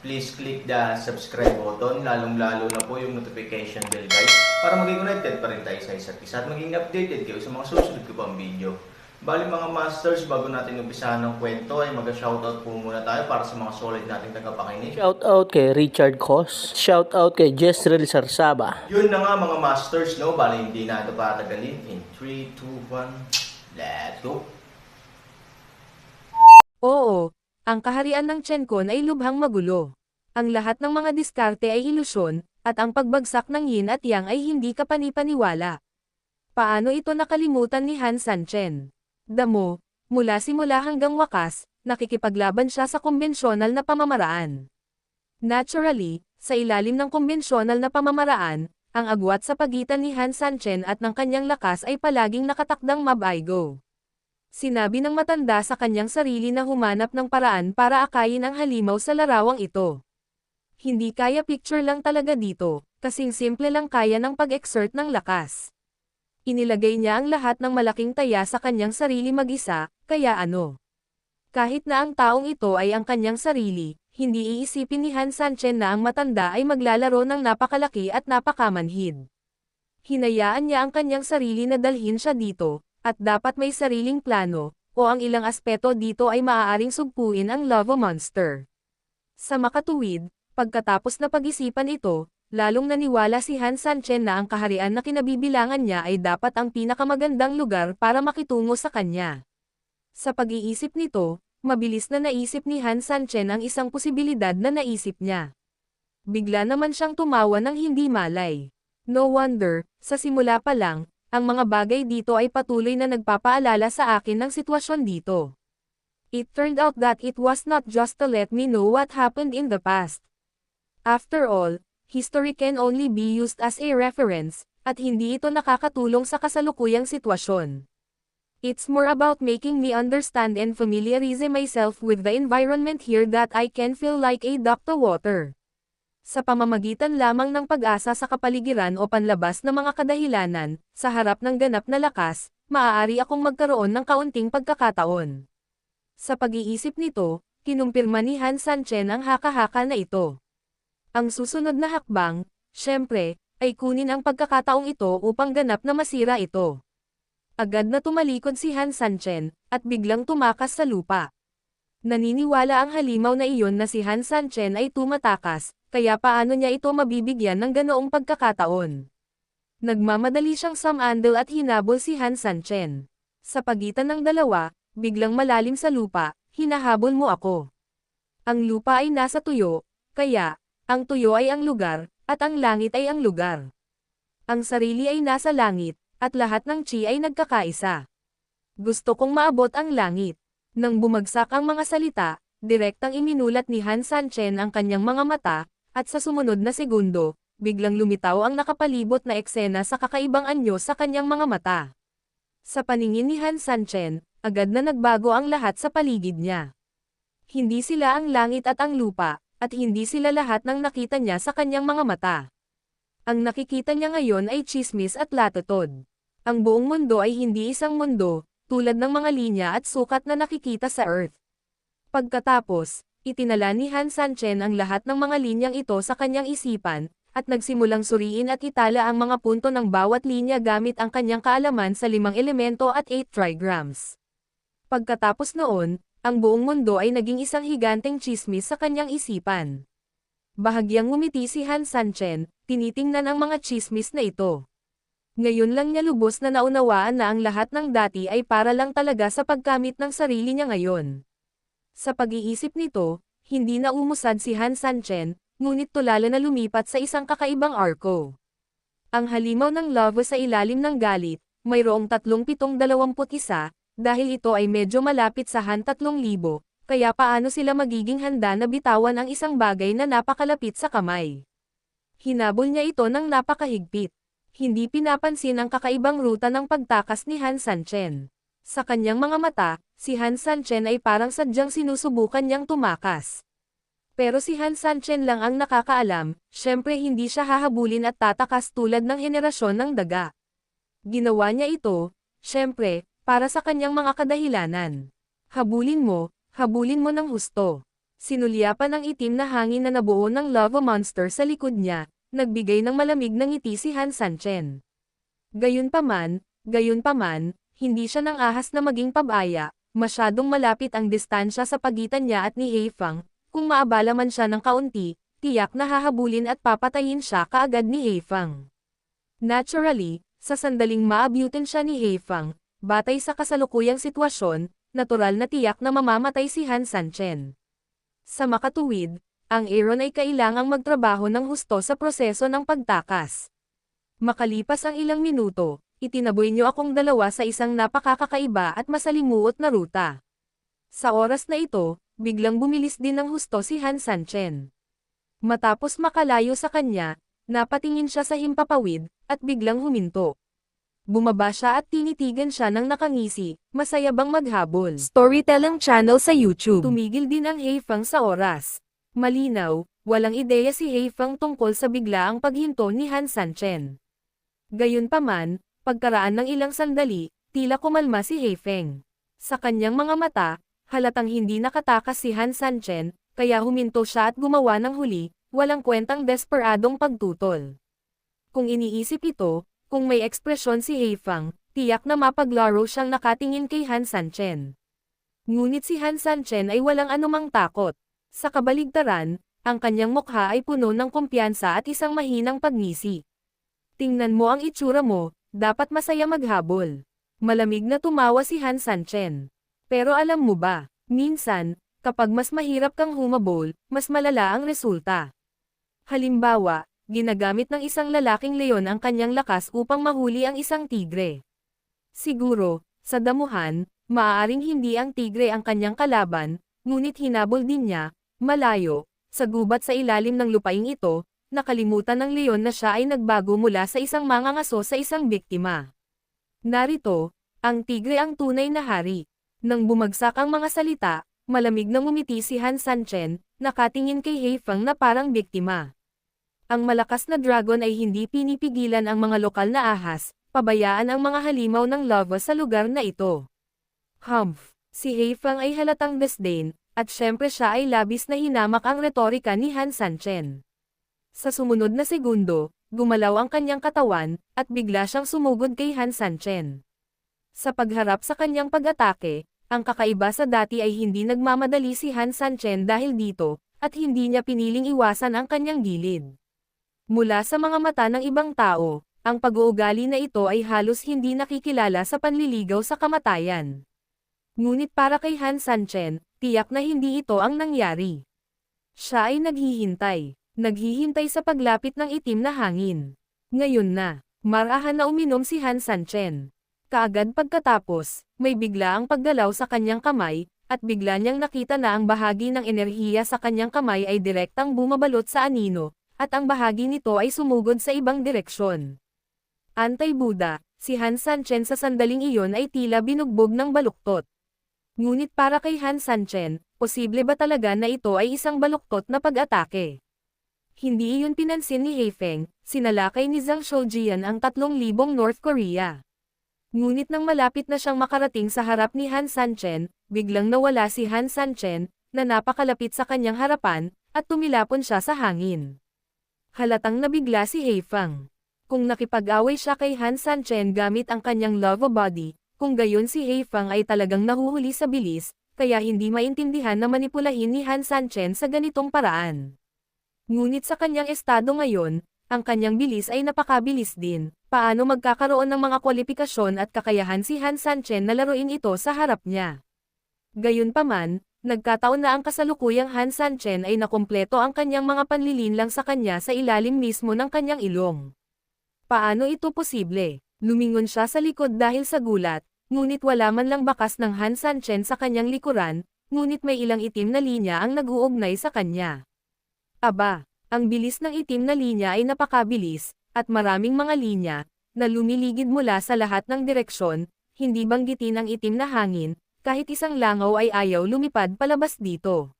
please click the subscribe button, lalong-lalo na po yung notification bell guys, para maging connected pa rin tayo sa isa't isa at maging updated kayo sa mga susunod ko pang video. Bali mga masters, bago natin umpisahan ng kwento ay mag-shoutout po muna tayo para sa mga solid nating tagapakinig. Shout out kay Richard Cos. Shout out kay Jezreel Sarsaba. Yun na nga mga masters, no? Bali hindi na ito patagalin. In 3, 2, 1, let's go! Oo, ang kaharian ng Chenkon ay lubhang magulo. Ang lahat ng mga diskarte ay ilusyon, at ang pagbagsak ng yin at yang ay hindi kapanipaniwala. Paano ito nakalimutan ni Han Sanchen? Damo, mula simula hanggang wakas, nakikipaglaban siya sa kumbensyonal na pamamaraan. Naturally, sa ilalim ng kumbensyonal na pamamaraan, ang agwat sa pagitan ni Han Sanchen at ng kanyang lakas ay palaging nakatakdang mabaigo. Sinabi ng matanda sa kanyang sarili na humanap ng paraan para akayin ang halimaw sa larawang ito. Hindi kaya picture lang talaga dito, kasing simple lang kaya ng pag-exert ng lakas. Inilagay niya ang lahat ng malaking taya sa kanyang sarili mag-isa, kaya ano? Kahit na ang taong ito ay ang kanyang sarili, hindi iisipin ni Han Sanchen na ang matanda ay maglalaro ng napakalaki at napakamanhid. Hinayaan niya ang kanyang sarili na dalhin siya dito, at dapat may sariling plano, o ang ilang aspeto dito ay maaaring sugpuin ang Lava Monster. Sa makatuwid, pagkatapos na pag-isipan ito, lalong naniwala si Han Sanchen na ang kaharian na kinabibilangan niya ay dapat ang pinakamagandang lugar para makitungo sa kanya. Sa pag-iisip nito, mabilis na naisip ni Han Sanchen ang isang posibilidad na naisip niya. Bigla naman siyang tumawa ng hindi malay. No wonder, sa simula pa lang, ang mga bagay dito ay patuloy na nagpapaalala sa akin ng sitwasyon dito. It turned out that it was not just to let me know what happened in the past. After all, history can only be used as a reference, at hindi ito nakakatulong sa kasalukuyang sitwasyon. It's more about making me understand and familiarize myself with the environment here that I can feel like a duck to water. Sa pamamagitan lamang ng pag-asa sa kapaligiran o panlabas na mga kadahilanan, sa harap ng ganap na lakas, maaari akong magkaroon ng kaunting pagkakataon. Sa pag-iisip nito, kinumpirma ni Han Sanchen ang haka-haka na ito. Ang susunod na hakbang, syempre, ay kunin ang pagkakataong ito upang ganap na masira ito. Agad na tumalikod si Han Sanchen, at biglang tumakas sa lupa. Naniniwala ang halimaw na iyon na si Han Sanchen ay tumatakas, kaya paano niya ito mabibigyan ng ganoong pagkakataon. Nagmamadali siyang samandal at hinabol si Han Sanchen. Sa pagitan ng dalawa, biglang malalim sa lupa, hinahabol mo ako. Ang lupa ay nasa tuyo, kaya, ang tuyo ay ang lugar, at ang langit ay ang lugar. Ang sarili ay nasa langit, at lahat ng chi ay nagkakaisa. Gusto kong maabot ang langit. Nang bumagsak ang mga salita, direktang iminulat ni Han Sanchen ang kanyang mga mata, at sa sumunod na segundo, biglang lumitaw ang nakapalibot na eksena sa kakaibang anyo sa kanyang mga mata. Sa paningin ni Han Sanchen, agad na nagbago ang lahat sa paligid niya. Hindi sila ang langit at ang lupa, at hindi sila lahat ng nakita niya sa kanyang mga mata. Ang nakikita niya ngayon ay chismis at latutod. Ang buong mundo ay hindi isang mundo, tulad ng mga linya at sukat na nakikita sa Earth. Pagkatapos, itinala ni Han Sanchen ang lahat ng mga linyang ito sa kanyang isipan, at nagsimulang suriin at itala ang mga punto ng bawat linya gamit ang kanyang kaalaman sa limang elemento at 8 trigrams. Pagkatapos noon, ang buong mundo ay naging isang higanteng chismis sa kanyang isipan. Bahagyang ngumiti si Han Sanchen, tinitingnan ang mga chismis na ito. Ngayon lang niya lubos na naunawaan na ang lahat ng dati ay para lang talaga sa pagkamit ng sarili niya ngayon. Sa pag-iisip nito, hindi na umusad si Han Sanchen, ngunit tulala na lumipat sa isang kakaibang arko. Ang halimaw ng love sa ilalim ng galit, mayroong 3721, dahil ito ay medyo malapit sa Han 3000, kaya paano sila magiging handa na bitawan ang isang bagay na napakalapit sa kamay. Hinabol niya ito ng napakahigpit. Hindi pinapansin ang kakaibang ruta ng pagtakas ni Han Sanchen. Sa kanyang mga mata, si Han Sanchen ay parang sadyang sinusubukan niyang tumakas. Pero si Han Sanchen lang ang nakakaalam, syempre hindi siya hahabulin at tatakas tulad ng henerasyon ng daga. Ginawa niya ito, syempre, para sa kanyang mga kadahilanan. Habulin mo, habulin mo ng husto. Sinulyapan ng itim na hangin na nabuo ng lava monster sa likod niya, nagbigay ng malamig na ngiti si Han Sanchen. Gayunpaman, gayunpaman, hindi siya nang ahas na maging pabaya, masyadong malapit ang distansya sa pagitan niya at ni Heifang, kung maabala man siya ng kaunti, tiyak na hahabulin at papatayin siya kaagad ni Heifang. Naturally, sa sandaling maabutin siya ni Heifang, batay sa kasalukuyang sitwasyon, natural na tiyak na mamamatay si Han Sanchen. Sa makatuwid, ang Aaron ay kailangang magtrabaho ng husto sa proseso ng pagtakas. Makalipas ang ilang minuto, itinaboy niyo akong dalawa sa isang napakakakaiba at masalimuot na ruta. Sa oras na ito, biglang bumilis din ng husto si Han Sanchen. Matapos makalayo sa kanya, napatingin siya sa himpapawid, at biglang huminto. Bumaba siya at tinitigan siya ng nakangisi, masaya bang maghabol. Storytelling channel sa YouTube. Tumigil din ang Heifang sa oras. Malinaw, walang ideya si Heifang tungkol sa biglaang paghinto ni Han Sanchen. Gayunpaman, pagkaraan ng ilang sandali, tila kumalma si Heifeng. Sa kanyang mga mata, halatang hindi nakatakas si Han Sanchen, kaya huminto siya at gumawa ng huli, walang kwentang desperadong pagtutol. Kung iniisip ito, kung may ekspresyon si Heifang, tiyak na mapaglaro siyang nakatingin kay Han Sanchen. Ngunit si Han Sanchen ay walang anumang takot. Sa kabaligtaran, ang kanyang mukha ay puno ng kumpiyansa at isang mahinang pagngisi. Tingnan mo ang itsura mo, dapat masaya maghabol. Malamig na tumawa si Han Sanchen. Pero alam mo ba, minsan, kapag mas mahirap kang humabol, mas malala ang resulta. Halimbawa, ginagamit ng isang lalaking leon ang kanyang lakas upang mahuli ang isang tigre. Siguro, sa damuhan, maaaring hindi ang tigre ang kanyang kalaban, ngunit hinabol din niya, malayo, sa gubat sa ilalim ng lupaing ito, nakalimutan ng leon na siya ay nagbago mula sa isang mangangaso sa isang biktima. Narito, ang tigre ang tunay na hari. Nang bumagsak ang mga salita, malamig na ngumiti si Han Sanchen, nakatingin kay Heifang na parang biktima. Ang malakas na dragon ay hindi pinipigilan ang mga lokal na ahas, pabayaan ang mga halimaw ng lava sa lugar na ito. Humph, si Heifang ay halatang disdain, at syempre siya ay labis na hinamak ang retorika ni Han Sanchen. Sa sumunod na segundo, gumalaw ang kanyang katawan, at bigla siyang sumugod kay Han Sanchen. Sa pagharap sa kanyang pag-atake, ang kakaiba sa dati ay hindi nagmamadali si Han Sanchen dahil dito, at hindi niya piniling iwasan ang kanyang gilid. Mula sa mga mata ng ibang tao, ang pag-uugali na ito ay halos hindi nakikilala sa panliligaw sa kamatayan. Ngunit para kay Han Sanchen, tiyak na hindi ito ang nangyari. Siya ay naghihintay, naghihintay sa paglapit ng itim na hangin. Ngayon na, marahan na uminom si Han Sanchen. Kaagad pagkatapos, may bigla ang paggalaw sa kanyang kamay, at bigla niyang nakita na ang bahagi ng enerhiya sa kanyang kamay ay direktang bumabalot sa anino, at ang bahagi nito ay sumugod sa ibang direksyon. Antay-Buda, si Han Sanchen sa sandaling iyon ay tila binugbog ng baluktot. Ngunit para kay Han Sanchen, posible ba talaga na ito ay isang baluktot na pag-atake? Hindi iyon pinansin ni Heifeng, sinalakay ni Zhang Shoujian ang 3,000 North Korea. Ngunit nang malapit na siyang makarating sa harap ni Han Sanchen, biglang nawala si Han Sanchen, na napakalapit sa kanyang harapan, at tumilapon siya sa hangin. Halatang nabigla si Heifang. Kung nakipag-away siya kay Han Sanchen gamit ang kanyang love body, kung gayon si Heifang ay talagang nahuhuli sa bilis, kaya hindi maintindihan na manipulahin ni Han Sanchen sa ganitong paraan. Ngunit sa kanyang estado ngayon, ang kanyang bilis ay napakabilis din, paano magkakaroon ng mga kwalifikasyon at kakayahan si Han Sanchen na laruin ito sa harap niya. Gayunpaman, nagkataon na ang kasalukuyang Han Sanchen ay nakumpleto ang kanyang mga panlilinlang sa kanya sa ilalim mismo ng kanyang ilong. Paano ito posible? Lumingon siya sa likod dahil sa gulat, ngunit wala man lang bakas ng Han Sanchen sa kanyang likuran, ngunit may ilang itim na linya ang nag-uugnay sa kanya. Aba, Ang bilis ng itim na linya ay napakabilis, at maraming mga linya, na lumiligid mula sa lahat ng direksyon, hindi banggitin ang itim na hangin, kahit isang langaw ay ayaw lumipad palabas dito.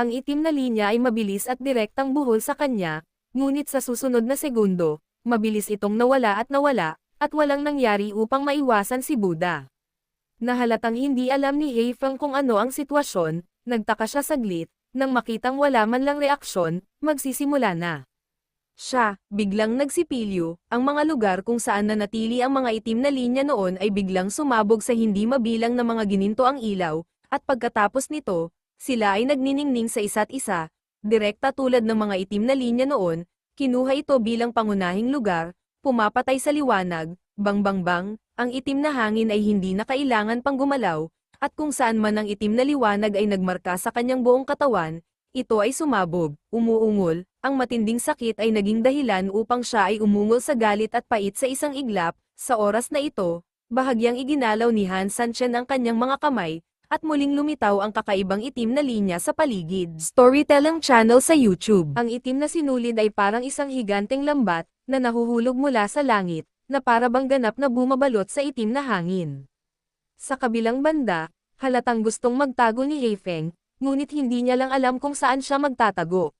Ang itim na linya ay mabilis at direktang buhol sa kanya, ngunit sa susunod na segundo, mabilis itong nawala at nawala, at walang nangyari upang maiwasan si Buddha. Nahalatang hindi alam ni Heifeng kung ano ang sitwasyon, nagtaka siya saglit, nang makitang wala man lang reaksyon, magsisimula na. Siya, biglang nagsipilyo, ang mga lugar kung saan nanatili ang mga itim na linya noon ay biglang sumabog sa hindi mabilang na mga gininto ang ilaw, at pagkatapos nito, sila ay nagniningning sa isa't isa, direkta tulad ng mga itim na linya noon, kinuha ito bilang pangunahing lugar, pumapatay sa liwanag, bang bang bang, ang itim na hangin ay hindi na kailangan pang gumalaw, at kung saan man ang itim na liwanag ay nagmarka sa kanyang buong katawan, ito ay sumabog, umuungol, ang matinding sakit ay naging dahilan upang siya ay umungol sa galit at pait sa isang iglap, sa oras na ito, bahagyang iginalaw ni Han Sanchen ang kanyang mga kamay, at muling lumitaw ang kakaibang itim na linya sa paligid. Storytelling channel sa YouTube. Ang itim na sinulid ay parang isang higanteng lambat, na nahuhulog mula sa langit, na para bang ganap na bumabalot sa itim na hangin. Sa kabilang banda, halatang gustong magtago ni Heifeng, ngunit hindi niya lang alam kung saan siya magtatago.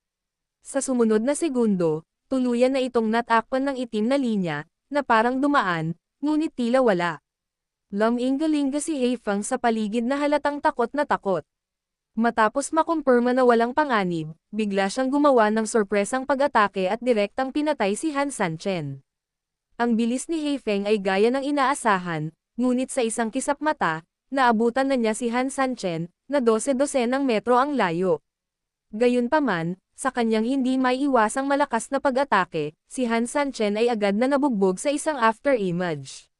Sa sumunod na segundo, tuluyan na itong natakpan ng itim na linya, na parang dumaan, ngunit tila wala. Laminggalinga si Heifeng sa paligid na halatang takot na takot. Matapos makumpirma na walang panganib, bigla siyang gumawa ng sorpresang pag-atake at direktang pinatay si Han Sanchen. Ang bilis ni Heifeng ay gaya ng inaasahan, ngunit sa isang kisap mata, naabutan na niya si Han Sanchen, na 12-12 ng metro ang layo. Gayunpaman, sa kanyang hindi maiiwasang malakas na pag-atake, si Han Sanchen ay agad na nabugbog sa isang after-image.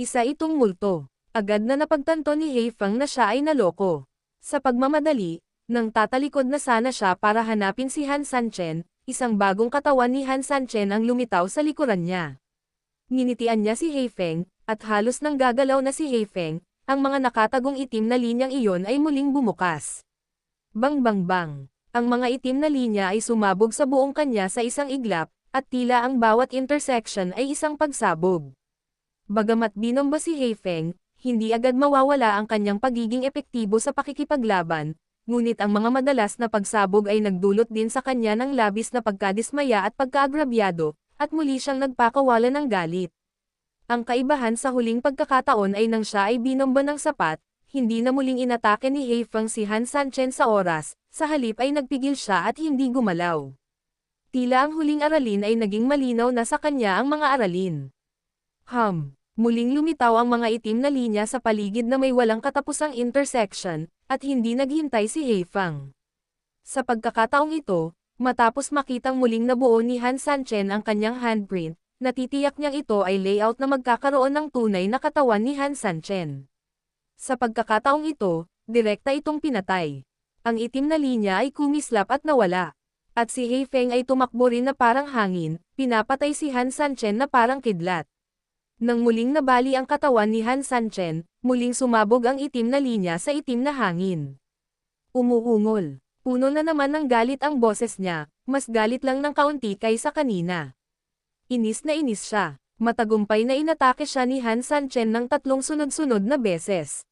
Isa itong multo. Agad na napagtanto ni Heifeng na siya ay naloko. Sa pagmamadali, nang tatalikod na sana siya para hanapin si Han Sanchen, isang bagong katawan ni Han Sanchen ang lumitaw sa likuran niya. Ninitian niya si Heifeng, at halos nang gagalaw na si Heifeng, ang mga nakatagong itim na linyang iyon ay muling bumukas. Bang bang bang. Ang mga itim na linya ay sumabog sa buong kanya sa isang iglap, at tila ang bawat intersection ay isang pagsabog. Bagamat binomba si Heifeng, hindi agad mawawala ang kanyang pagiging epektibo sa pakikipaglaban, ngunit ang mga madalas na pagsabog ay nagdulot din sa kanya ng labis na pagkadismaya at pagkaagrabyado, at muli siyang nagpakawala ng galit. Ang kaibahan sa huling pagkakataon ay nang siya ay binomba ng sapat, hindi na muling inatake ni Heifeng si Han Sanchen sa oras, sa halip ay nagpigil siya at hindi gumalaw. Tila ang huling aralin ay naging malinaw na sa kanya ang mga aralin. Hum, muling lumitaw ang mga itim na linya sa paligid na may walang katapusang intersection, at hindi naghintay si Heifeng. Sa pagkakataong ito, matapos makitang muling nabuo ni Han Sanchen ang kanyang handprint, natitiyak niyang ito ay layout na magkakaroon ng tunay na katawan ni Han Sanchen. Sa pagkakataong ito, direkta itong pinatay. Ang itim na linya ay kumislap at nawala. At si Heifeng ay tumakbo rin na parang hangin, pinapatay si Han Sanchen na parang kidlat. Nang muling nabali ang katawan ni Han Sanchen, muling sumabog ang itim na linya sa itim na hangin. Umuungol. Puno na naman ng galit ang boses niya, mas galit lang ng kaunti kaysa kanina. Inis na inis siya. Matagumpay na inatake siya ni Han Sanchen ng tatlong sunod-sunod na beses.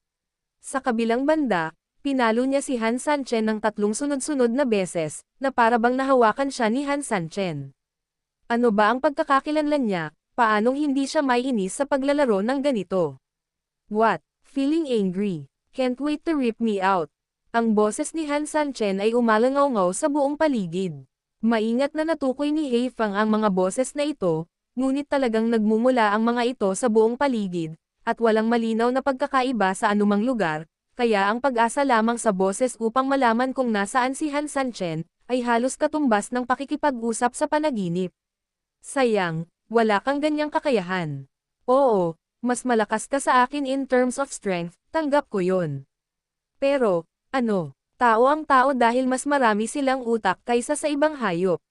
Sa kabilang banda, pinalo niya si Han Sanchen ng tatlong sunod-sunod na beses, na para bang nahawakan siya ni Han Sanchen. Ano ba ang pagkakakilanlan niya, paanong hindi siya may inis sa paglalaro ng ganito? What? Feeling angry. Can't wait to rip me out. Ang boses ni Han Sanchen ay umalangaw sa buong paligid. Maingat na natukoy ni Heifeng ang mga boses na ito, ngunit talagang nagmumula ang mga ito sa buong paligid, at walang malinaw na pagkakaiba sa anumang lugar, kaya ang pag-asa lamang sa boses upang malaman kung nasaan si Han Sanchen, ay halos katumbas ng pakikipag-usap sa panaginip. Sayang, wala kang ganyang kakayahan. Oo, mas malakas ka sa akin in terms of strength, tanggap ko yon. Pero, ano, tao ang tao dahil mas marami silang utak kaysa sa ibang hayop.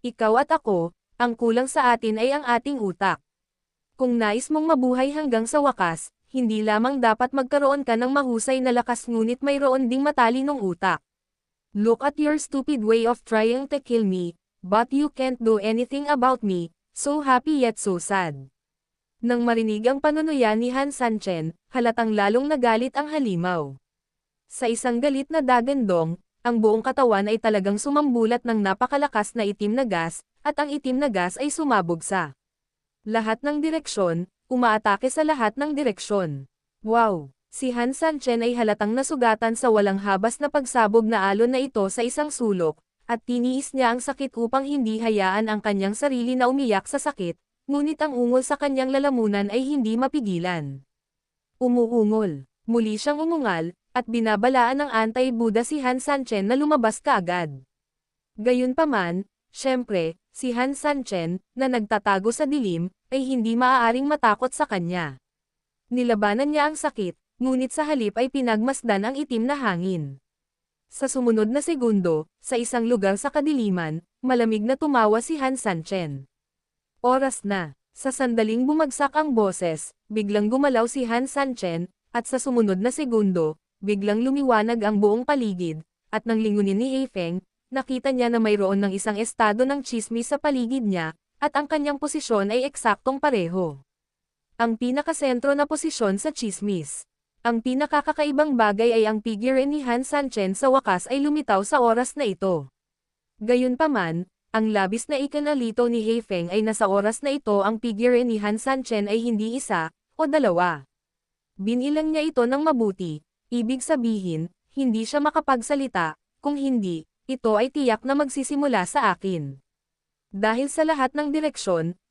Ikaw at ako, ang kulang sa atin ay ang ating utak. Kung nais mong mabuhay hanggang sa wakas, hindi lamang dapat magkaroon ka ng mahusay na lakas ngunit mayroon ding matalinong utak. Look at your stupid way of trying to kill me, but you can't do anything about me, so happy yet so sad. Nang marinig ang panunuyan ni Han Sanchen, halatang lalong nagalit ang halimaw. Sa isang galit na dagandong, ang buong katawan ay talagang sumambulat ng napakalakas na itim na gas, at ang itim na gas ay sumabog sa lahat ng direksyon, umaatake sa lahat ng direksyon. Wow! Si Han Sanchen ay halatang nasugatan sa walang habas na pagsabog na alon na ito sa isang sulok, at tiniis niya ang sakit upang hindi hayaan ang kanyang sarili na umiyak sa sakit, ngunit ang ungol sa kanyang lalamunan ay hindi mapigilan. Umuungol. Muli siyang umungal, at binabalaan ng anti-Buddha si Han Sanchen na lumabas kaagad. Gayunpaman, syempre, si Han Sanchen, na nagtatago sa dilim, ay hindi maaaring matakot sa kanya. Nilabanan niya ang sakit, ngunit sa halip ay pinagmasdan ang itim na hangin. Sa sumunod na segundo, sa isang lugar sa kadiliman, malamig na tumawa si Han Sanchen. Oras na. Sa sandaling bumagsak ang boses, biglang gumalaw si Han Sanchen, at sa sumunod na segundo, biglang lumiwanag ang buong paligid, at nang lingunin ni Heifeng, nakita niya na mayroon ng isang estado ng chismis sa paligid niya, at ang kanyang posisyon ay eksaktong pareho. Ang pinakasentro na posisyon sa chismis. Ang pinakakakaibang bagay ay ang figure ni Han Sanchen sa wakas ay lumitaw sa oras na ito. Gayunpaman, ang labis na ikanalito ni Heifeng ay nasa oras na ito ang figure ni Han Sanchen ay hindi isa, o dalawa. Binilang niya ito ng mabuti, ibig sabihin, hindi siya makapagsalita, kung hindi, ito ay tiyak na magsisimula sa akin. Dahil sa lahat ng direksyon,